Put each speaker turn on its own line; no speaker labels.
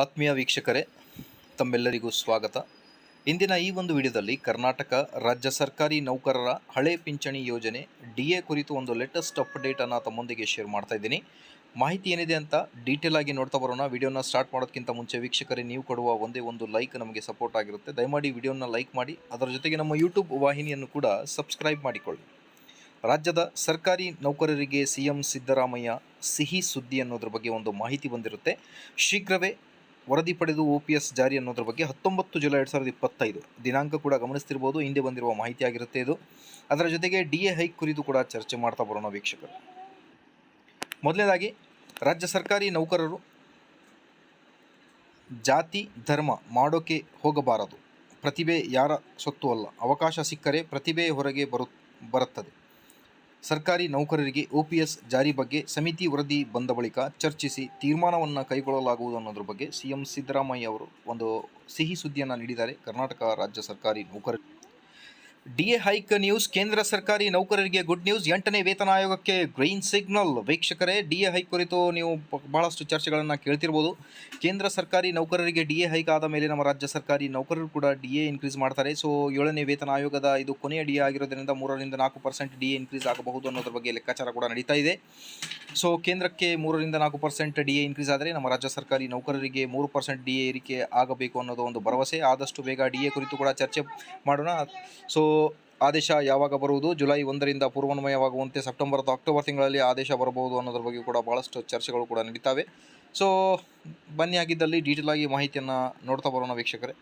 ಆತ್ಮೀಯ ವೀಕ್ಷಕರೇ, ತಮ್ಮೆಲ್ಲರಿಗೂ ಸ್ವಾಗತ. ಇಂದಿನ ಈ ಒಂದು ವಿಡಿಯೋದಲ್ಲಿ ಕರ್ನಾಟಕ ರಾಜ್ಯ ಸರ್ಕಾರಿ ನೌಕರರ ಹಳೆ ಪಿಂಚಣಿ ಯೋಜನೆ ಡಿ ಎ ಕುರಿತು ಒಂದು ಲೇಟೆಸ್ಟ್ ಅಪ್ಡೇಟನ್ನು ತಮ್ಮೊಂದಿಗೆ ಶೇರ್ ಮಾಡ್ತಾ ಇದ್ದೀನಿ. ಮಾಹಿತಿ ಏನಿದೆ ಅಂತ ಡೀಟೇಲ್ ಆಗಿ ನೋಡ್ತಾ ಬರೋಣ. ವಿಡಿಯೋನ ಸ್ಟಾರ್ಟ್ ಮಾಡೋದಕ್ಕಿಂತ ಮುಂಚೆ ವೀಕ್ಷಕರೇ, ನೀವು ಕೊಡುವ ಒಂದೇ ಒಂದು ಲೈಕ್ ನಮಗೆ ಸಪೋರ್ಟ್ ಆಗಿರುತ್ತೆ. ದಯಮಾಡಿ ವಿಡಿಯೋನ ಲೈಕ್ ಮಾಡಿ, ಅದರ ಜೊತೆಗೆ ನಮ್ಮ ಯೂಟ್ಯೂಬ್ ವಾಹಿನಿಯನ್ನು ಕೂಡ ಸಬ್ಸ್ಕ್ರೈಬ್ ಮಾಡಿಕೊಳ್ಳಿ. ರಾಜ್ಯದ ಸರ್ಕಾರಿ ನೌಕರರಿಗೆ ಸಿಎಂ ಸಿದ್ದರಾಮಯ್ಯ ಸಿಹಿ ಸುದ್ದಿ ಅನ್ನೋದ್ರ ಬಗ್ಗೆ ಒಂದು ಮಾಹಿತಿ ಬಂದಿರುತ್ತೆ. ಶೀಘ್ರವೇ ವರದಿ ಪಡೆದು ಒ ಪಿ ಎಸ್ ಜಾರಿ ಅನ್ನೋದ್ರ ಬಗ್ಗೆ ಹತ್ತೊಂಬತ್ತು ಜುಲೈ ಎರಡು ಸಾವಿರದ ಇಪ್ಪತ್ತೈದು. ದಿನಾಂಕ ಕೂಡ ಗಮನಿಸ್ತಿರ್ಬೋದು, ಹಿಂದೆ ಬಂದಿರುವ ಮಾಹಿತಿ ಆಗಿರುತ್ತೆ ಇದು. ಅದರ ಜೊತೆಗೆ ಡಿ ಎ ಹೈಕ್ ಕುರಿತು ಕೂಡ ಚರ್ಚೆ ಮಾಡ್ತಾ ಬರೋಣ ವೀಕ್ಷಕರು. ಮೊದಲನೇದಾಗಿ, ರಾಜ್ಯ ಸರ್ಕಾರಿ ನೌಕರರು ಜಾತಿ, ಧರ್ಮ ಮಾಡೋಕೆ ಹೋಗಬಾರದು. ಪ್ರತಿಭೆ ಯಾರ ಸೊತ್ತು ಅಲ್ಲ. ಅವಕಾಶ ಸಿಕ್ಕರೆ ಪ್ರತಿಭೆ ಹೊರಗೆ ಬರು ಬರುತ್ತದೆ. ಸರ್ಕಾರಿ ನೌಕರರಿಗೆ ಓಪಿಎಸ್ ಜಾರಿ ಬಗ್ಗೆ ಸಮಿತಿ ವರದಿ ಬಂದ ಬಳಿಕ ಚರ್ಚಿಸಿ ತೀರ್ಮಾನವನ್ನು ಕೈಗೊಳ್ಳಲಾಗುವುದು ಅನ್ನೋದ್ರ ಬಗ್ಗೆ ಸಿಎಂ ಸಿದ್ದರಾಮಯ್ಯ ಅವರು ಒಂದು ಸಿಹಿ ಸುದ್ದಿಯನ್ನು ನೀಡಿದ್ದಾರೆ. ಕರ್ನಾಟಕ ರಾಜ್ಯ ಸರ್ಕಾರಿ ನೌಕರ ಡಿ ಎ ಹೈಕ್ ನ್ಯೂಸ್, ಕೇಂದ್ರ ಸರ್ಕಾರಿ ನೌಕರರಿಗೆ ಗುಡ್ ನ್ಯೂಸ್. ಎಂಟನೇ ವೇತನ ಆಯೋಗಕ್ಕೆ ಗ್ರೀನ್ ಸಿಗ್ನಲ್. ವೀಕ್ಷಕರೇ ಡಿಎ ಹೈಕ್ ಕುರಿತು ನೀವು ಬಹಳಷ್ಟು ಚರ್ಚೆಗಳನ್ನು ಕೇಳ್ತಿರ್ಬೋದು. ಕೇಂದ್ರ ಸರ್ಕಾರಿ ನೌಕರರಿಗೆ ಡಿಎ ಹೈಕ್ ಆದ ಮೇಲೆ ನಮ್ಮ ರಾಜ್ಯ ಸರ್ಕಾರಿ ನೌಕರರು ಕೂಡ ಡಿ ಎ ಇನ್ಕ್ರೀಸ್ ಮಾಡ್ತಾರೆ. ಸೊ, ಏಳನೇ ವೇತನ ಆಯೋಗದ ಇದು ಕೊನೆಯ ಡಿ ಎ ಆಗಿರೋದ್ರಿಂದ ಮೂರರಿಂದ ನಾಲ್ಕು ಪರ್ಸೆಂಟ್ ಡಿ ಎ ಇನ್ಕ್ರೀಸ್ ಆಗಬಹುದು ಅನ್ನೋದ್ರ ಬಗ್ಗೆ ಲೆಕ್ಕಾಚಾರ ಕೂಡ ನಡೀತಾ ಇದೆ. ಸೊ, ಕೇಂದ್ರಕ್ಕೆ ಮೂರರಿಂದ ನಾಲ್ಕು ಪರ್ಸೆಂಟ್ ಡಿ ಎ ಇನ್ಕ್ರೀಸ್ ಆದರೆ ನಮ್ಮ ರಾಜ್ಯ ಸರ್ಕಾರಿ ನೌಕರರಿಗೆ ಮೂರು ಪರ್ಸೆಂಟ್ ಡಿ ಎ ಏರಿಕೆ ಆಗಬೇಕು ಅನ್ನೋದು ಒಂದು ಭರವಸೆ. ಆದಷ್ಟು ಬೇಗ ಡಿ ಎ ಕುರಿತು ಕೂಡ ಚರ್ಚೆ ಮಾಡೋಣ. ಸೊ ಆದೇಶ ಯಾವಾಗ ಬರುವುದು? ಜುಲೈ ಒಂದರಿಂದ ಪೂರ್ವಾನ್ವಯವಾಗುವಂತೆ ಸೆಪ್ಟೆಂಬರ್ ಅಥವಾ ಅಕ್ಟೋಬರ್ ತಿಂಗಳಲ್ಲಿ ಆದೇಶ ಬರಬಹುದು ಅನ್ನೋದ್ರ ಬಗ್ಗೆ ಕೂಡ ಭಾಳಷ್ಟು ಚರ್ಚೆಗಳು ಕೂಡ ನಡೀತಾವೆ. ಸೊ ಬನ್ನಿ ಆಗಿದ್ದಲ್ಲಿ ಡೀಟೇಲ್ ಆಗಿ ಮಾಹಿತಿಯನ್ನು ನೋಡ್ತಾ ಬರೋಣ ವೀಕ್ಷಕರೇ.